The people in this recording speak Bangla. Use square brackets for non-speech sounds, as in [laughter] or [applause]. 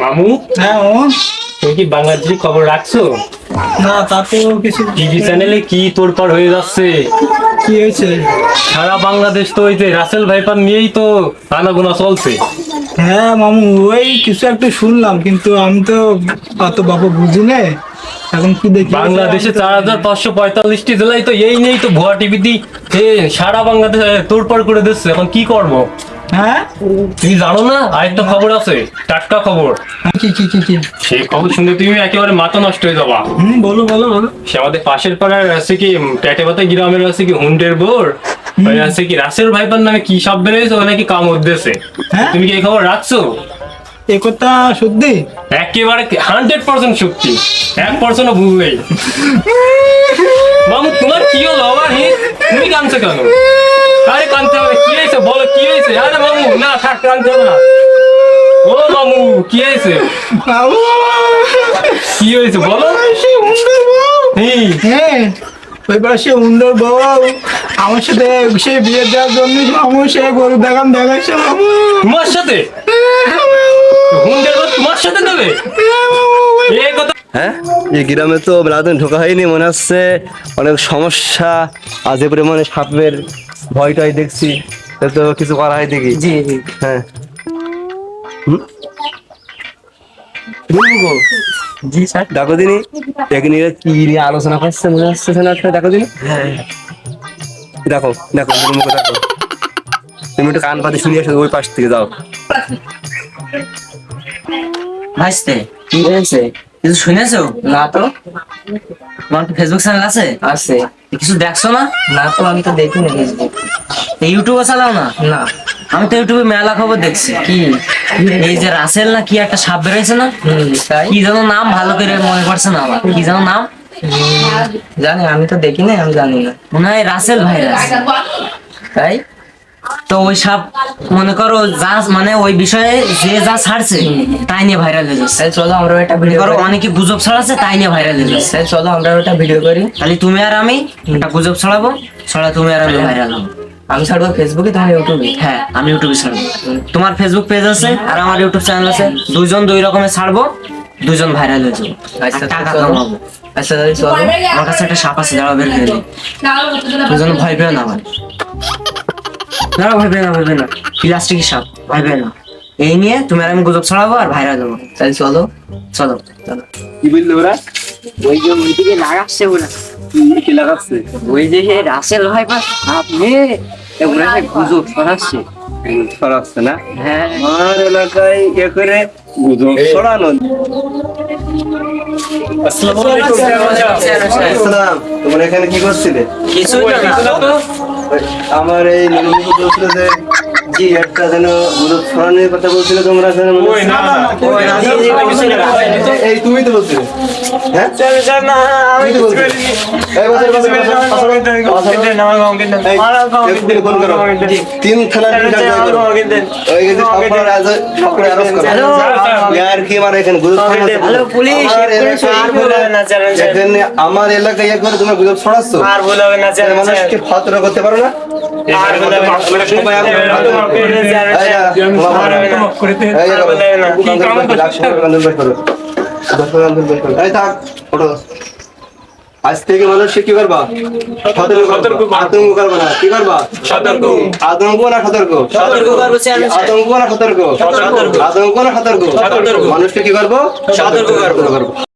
মামু? হ্যাঁ ও। তুমি কি বাংলাদেশের খবর রাখছো? না তা তো কিছু টিভি চ্যানেলে কি তোড়পাড় হয়ে যাচ্ছে? কি হয়েছে? সারা বাংলাদেশ তো ওই যে রাসেল ভাইপার নিয়েই তো আনাগোনা চলছে। হ্যাঁ মামু ওই কিছু একটা শুনলাম কিন্তু আমি তো অত বাবা বুঝি না এখন কি দেখি? বাংলাদেশে চার হাজার পাঁচশো পঁয়তাল্লিশটি জেলায় তো এই নেই তো ভুয়া টিভিতে সারা বাংলাদেশে তোড়পাড় করে দিচ্ছে। এখন কি করব? হ্যাঁ? তুমি জানো না? আরেকটা খবর আছে। টাটকা খবর। কি কি কি কি? সেই খবর শুনে তুমি একেবারে মাথা নষ্ট হয়ে যাবা। হুম বলো বলো বলো। সে আমাদের পাশের পাড়ার আছে কি পাতা গ্রামের আছে কি হুন্ডের বোর? ওই আছে কি রাসেল ভাইপার নামে কি সব বেরিয়েছে ওখানে কি কাম উদ্দেশ্যে। হ্যাঁ? তুমি কি এই খবর রাখছো? এ কথা সত্যি? একেবারে হান্ড্রেড পার্সেন্ট সত্যি। এক পার্সেন্টও ভুল নেই। [laughs] মামু তোমার কি হলো? আবার? তুমি কানছো কেন? হয়েছে আরে মামু না থাক কানতে হবে না। ও মামু কি হয়েছে? বাবু কি হয়েছে বলো? সে উন্ডর বউ। এই, হ্যাঁ ওই পাশে উন্ডর বউ। আমার সাথে সে বিয়ে দেওয়ার জন্য মামু সে গরু দেখান দেখাচ্ছে মামু। তোমার সাথে? হুন্ডের বোর তোমার সাথে দেবে? এই কথা হ্যাঁ? এই গ্রামে তো মেলাদিন ঢোকা হয়নি মনে হচ্ছে অনেক সমস্যা। আজ এ পরিমাণে সাপের ভয়টাই দেখছি। তা তো কিছু করা হয় দেখি জি জি। হ্যাঁ। হুম? জি স্যার। দিনি কি নিয়ে আলোচনা করছে মনে হচ্ছে দিনি। দেখো দেখো তুমি মুখে দেখো। তুমি একটু কান পাতি শুনিয়ে আসো ওই পাশ থেকে যাও। ভাইস্তে কি হয়েছে? কিছু শুনেছো? না তো? তোমার ফেসবুক চ্যানেল আছে? আছে। কিছু দেখছ না? না তো আমি তো দেখিনি না ইউটিউবে চালাও না? না। আমি তো ইউটিউবে মেলা খবর দেখছি। কি? এই যে রাসেল না কি একটা সাপ বেরোয়েছে না? কি যেন নাম ভালো করে মনে পড়ছে না আমার। কি যেন নাম? জানি আমি তো দেখি নাই আমি জানি না। মনে হয় রাসেল ভাইরাস। তাই? তো ওই সাপ মনে করো যা মানে ওই বিষয়ে যে যা ছাড়ছে তাই নিয়ে ভাইরাল হয়ে যাচ্ছে। চলো আমরা একটা ভিডিও করো অনেকে গুজব ছড়াচ্ছে তাই নিয়ে ভাইরাল হয়ে যাচ্ছে। চলো আমরা একটা ভিডিও করি। তাহলে তুমি আর আমি একটা গুজব ছড়াবো ছড়া তুমি আর আমি। ভাইরাল হব। আমি ছাড়বো ফেসবুকে তোমার ইউটিউবে হ্যাঁ আমি ইউটিউবে ছাড়বো। তোমার ফেসবুক পেজ আছে আর আমার ইউটিউব চ্যানেল আছে। দুইজন দুই রকমের ছাড়বো দুজন ভাইরাল হয়ে যাব। আচ্ছা টাকা চলো। কামাবো। আচ্ছা তাহলে চলো। আমার কাছে একটা সাপ আছে দাঁড়াও বের করে দুজন ভয় পেও না আমার। দাঁড়াও ভয় না ভয় না। প্লাস্টিকের সাপ ভয় না। এই নিয়ে তুমি আর আমি গুজব ছড়াবো আর ভাইরাল হব তাই চলো। চলো। চলো কি বলল ওরা? ওই যে ওইদিকে লাগাচ্ছে ওরা। কি লাগাচ্ছে। ওই যে রাসেল ভাই পাস আপনি ওরা গুজব ছড়াচ্ছে। ছড়াচ্ছে না? হ্যাঁ। আমার এলাকায় এ করে গুজব ছড়ানো আসসালাম তোমরা এখানে কি করছিলে? কিছুই না। আমার এই নিলম্বিত বলছিল যে জি একটা যেন ছড়ানোর কথা বলছিল তোমরা যেন মনে এই তুমি তো বলছিলে হ্যাঁ। তিন করো। ইয়ার কি আমার এখানে গুজব আর না, এখানে আমার এলাকায় একবার তুমি গুজব ছড়াচ্ছ? তাহলে মানুষকে ফতর করতে পারো না? আগে- এই না, এই থাক। আজ থেকে মানুষকে কি করবা? সতর্ক আতঙ্ক করবা না। কি করবা? সতর্ক। আতঙ্ক না সতর্ক? সতর্ক। করব, আতঙ্ক না সতর্ক? আতঙ্ক না সতর্ক? মানুষকে কি করব। সতর্ক করব।